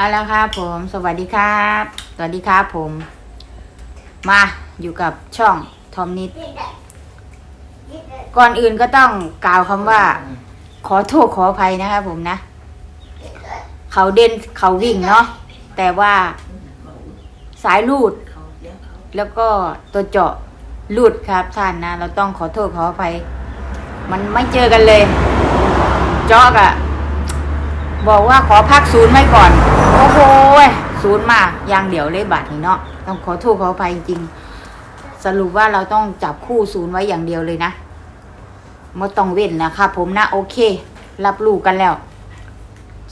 เอาละครับผม สวัสดีครับ สวัสดีครับผม มาอยู่กับช่องทอมนิด ก่อนอื่นก็ต้องกล่าวคำว่า ขอโทษขออภัยนะครับผมนะ เขาเด่นเขาวิ่งเนาะแต่ว่าสายลูด แล้วก็ตัวเจาะลูดครับท่านนะ เราต้องขอโทษขออภัย มันไม่เจอกันเลย เจาะอะ บอกว่าขอพักศูนย์ไว้ก่อน โอ้โหศูนย์มาอย่างเดียวเลยบัตรนี่เนาะต้องขอโทษขออภัยจริง สรุปว่าเราต้องจับคู่ศูนย์ไว้อย่างเดียวเลยนะไม่ต้องเว้นนะครับผมนะ โอเค รับรู้กันแล้ว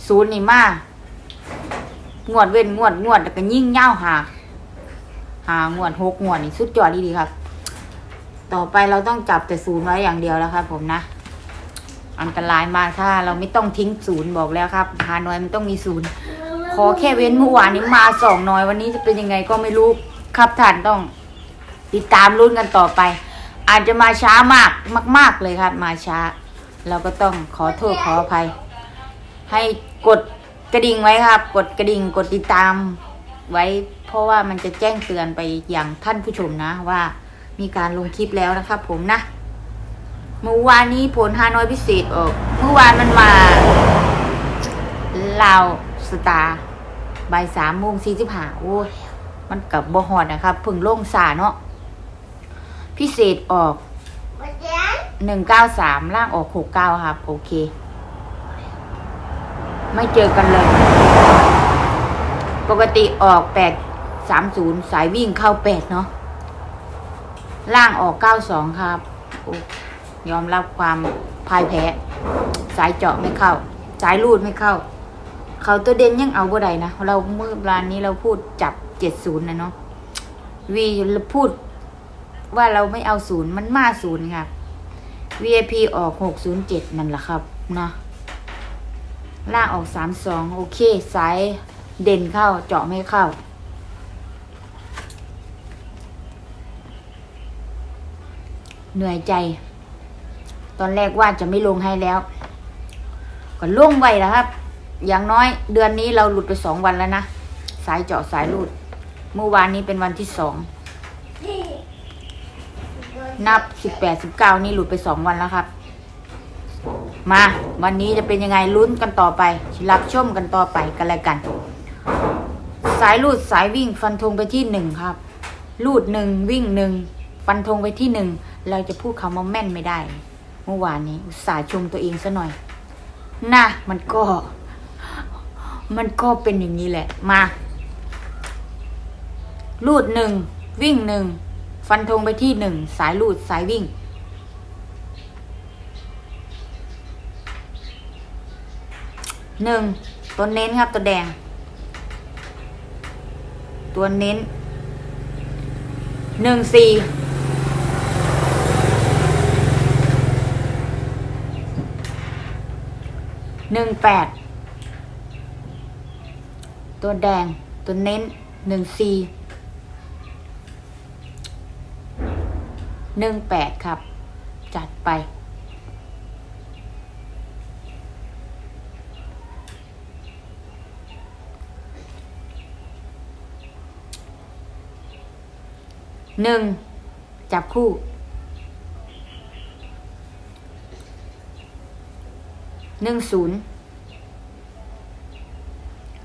ศูนย์นี่มางวดเว้นงวดงวดแล้วก็ยิ่งเง่าหาหางวดหกงวดนี่สุดยอดดีๆครับ ต่อไปเราต้องจับแต่ศูนย์ไว้อย่างเดียวแล้วครับผมนะ อันตรายมากถ้าเราไม่ต้องทิ้งศูนย์บอกแล้วครับฮานอยมันต้องมีศูนย์ขอแค่เว้นเมื่อวานนี้มาสองน้อยวันนี้จะเป็นยังไงก็ไม่รู้ครับท่านต้อง ติดตามรุ่นกันต่อไป อาจจะมาช้ามากมาก ๆเลยครับ มาช้า เราก็ต้องขอโทษขออภัย ให้กดกระดิ่งไว้ครับ กดกระดิ่งกดติดตามไว้ เพราะว่ามันจะแจ้งเตือนไปอย่างท่านผู้ชมนะว่ามีการลงคลิปแล้วนะครับผมนะ เมื่อวานนี้ผลฮานอยพิเศษออก เมื่อวานมันมาลาวสตาร์บ่ายสามโมงสี่สิบห้าโอ้ยมันกับบอฮอดนะครับพึ่งโล่งสาเนาะพิเศษออกหนึ่งเก้าสามล่างออกหกเก้าครับ โอเค ไม่เจอกันเลย ปกติออกแปดสามศูนย์สายวิ่งเข้าแปดเนาะล่างออกเก้าสองครับ โอ้ ยอมรับความพ่ายแพ้ สายเจาะไม่เข้า สายรูดไม่เข้า เขาตัวเด่นยังเอาบ่ได้นะเราเมื่อร้านนี้เราพูดจับเจ็ดศูนย์นะเนาะวีพูดว่าเราไม่เอาศูนย์มันมาศูนย์ครับ VIP ออกหกศูนย์เจ็ดนั่นแหละครับนะล่างออกสามสองโอเค สายเด่นเข้าเจาะไม่เข้า เหนื่อยใจ ตอนแรกว่าจะไม่ลงให้แล้ว ก็ล่วงไวแล้วครับ อย่างน้อยเดือนนี้เราหลุดไปสองวันแล้วนะ สายเจาะสายรูดเมื่อวานนี้เป็นวันที่สอง นับสิบแปดสิบเก้านี่หลุดไปสองวันแล้วครับ มา วันนี้จะเป็นยังไงลุ้นกันต่อไป รับชมกันต่อไปกันแล้วกัน สายรูดสายวิ่งฟันธงไปที่หนึ่งครับรูดหนึ่งวิ่งหนึ่งฟันธงไปที่หนึ่งเราจะพูดคำว่าแม่นไม่ได้ เมื่อวานนี้อุตส่าห์ชมตัวเองซะหน่อยน่ะมันก็ มันก็เป็นอย่างนี้แหละ มารูดหนึ่ง วิ่งหนึ่ง ฟันธงไปที่หนึ่ง สายรูดสายวิ่ง หนึ่ง ตัวเน้นครับตัวแดง ตัวเน้น หนึ่งสี่ หนึ่งแปดตัวแดงตัวเน้นหนึ่งสี่หนึ่งแปดครับ จัดไปหนึ่งจับคู่ หนึ่งศูนย์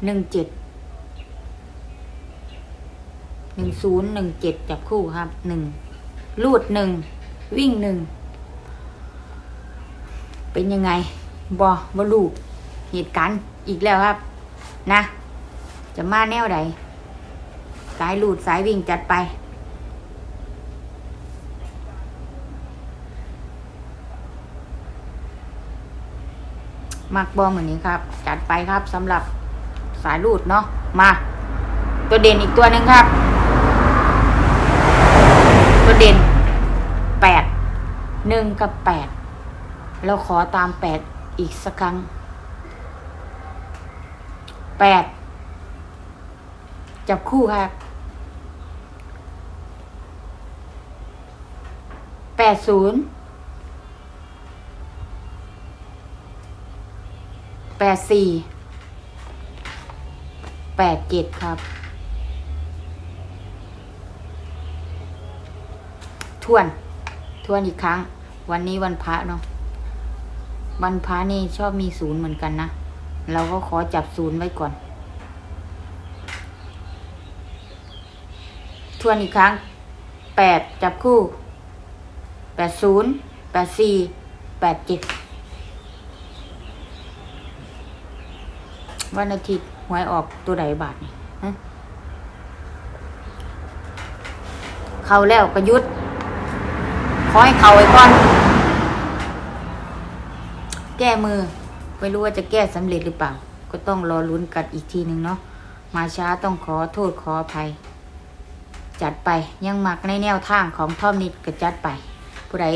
หนึ่งเจ็ดหนึ่งศูนย์หนึ่งเจ็ดจับคู่ครับหนึ่งลูดหนึ่งวิ่งหนึ่งเป็นยังไงบอบอลูกเหตุการณ์อีกแล้วครับ นะ จะมาแนวใดสายลูดสายวิ่งจัดไป มักบอเหมือนนี้ครับ จัดไปครับสำหรับสายรูดเนาะมา ตัวเด่นอีกตัวหนึ่งครับ ตัวเด่นแปดหนึ่งกับแปดเราขอตามแปดอีกสักครั้งแปดจับคู่ครับแปดศูนย์ แปดสี่แปดเจ็ดครับ ทวน ทวนอีกครั้ง วันนี้วันพระเนาะ วันพระนี่ชอบมีศูนย์เหมือนกันนะ เราก็ขอจับศูนย์ไว้ก่อน ทวนอีกครั้งแปดจับคู่แปดศูนย์แปดสี่แปดเจ็ด วันอาทิตย์หวยออกตัวใดบาทนี่ฮะเข้าแล้วประยุทธ์ขอให้เข้าไว้ก่อน แก้มือ ไม่รู้ว่าจะแก้สำเร็จหรือเปล่า ก็ต้องรอลุ้นกันอีกทีหนึ่งเนาะมาช้าต้องขอโทษขออภัย จัดไปยังหมักในแนวทางของท่อมนิดก็จัดไป ผู้ใด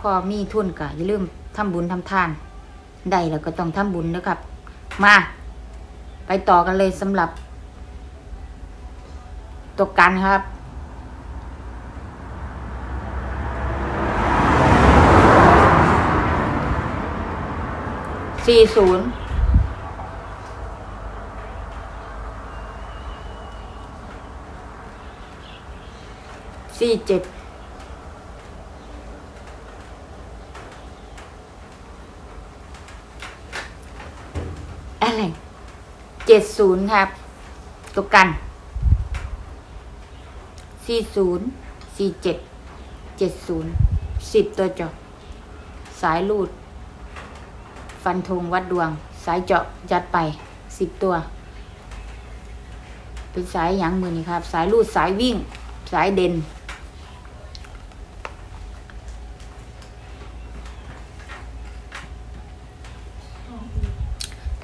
พ่อมีทุนก็อย่าลืมทำบุญทำทาน ได้แล้วก็ต้องทำบุญนะครับ มา ไปต่อกันเลยสำหรับ ตัวกันครับ สี่ศูนย์สี่เจ็ดอะไรเจ็ดศูนย์ครับตัวกันสี่ศูนย์สี่เจ็ดเจ็ดศูนย์สิบตัวเจบสายลูด ฟันธงวัดดวง สายเจาะยัดไปสิบตัว เป็นสายหยังมือนี่ครับ สายลูดสายวิ่ง สายเด่น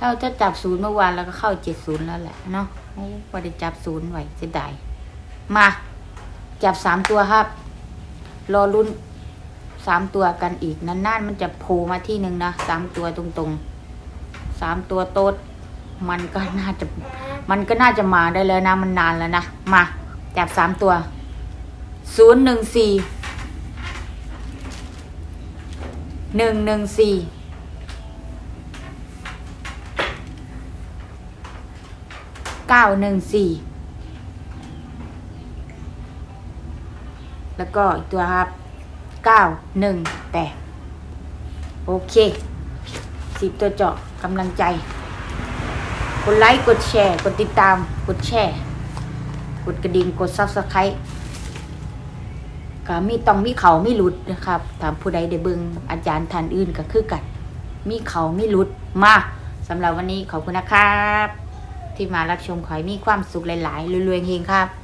ถ้าจะจับศูนย์เมื่อวานแล้วก็เข้าเจ็ดศูนย์แล้วแหละเนาะโอ้พอได้จับศูนย์ไหวจะได้ มา จับสามตัวครับ รอรุ่นสามตัวกันอีกนานๆมันจะโผล่มาที่หนึ่งนะสามตัวตรงๆสามตัวโต๊ดมันก็น่าจะ มันก็น่าจะมาได้แล้วนะ มันนานแล้วนะ มาจับสามตัวศูนย์หนึ่งสี่หนึ่งหนึ่งสี่ เก้าหนึ่งสี่แล้วก็อีกตัวครับเก้าหนึ่งแปดโอเคสิบตัวเจาะกำลังใจ กดไลค์ กดแชร์ กดติดตาม กดแชร์ กดกระดิ่ง กดซับสไครต์ก็มีต้องมีเขาไม่หลุดนะครับ ถามผู้ใดได้เบิงอาจารย์ท่านอื่นก็คือกัน มีเขาไม่หลุดมาสำหรับวันนี้ขอบคุณนะครับ ที่มารับชมขอให้มีความสุขหลายๆรวยๆเฮงครับ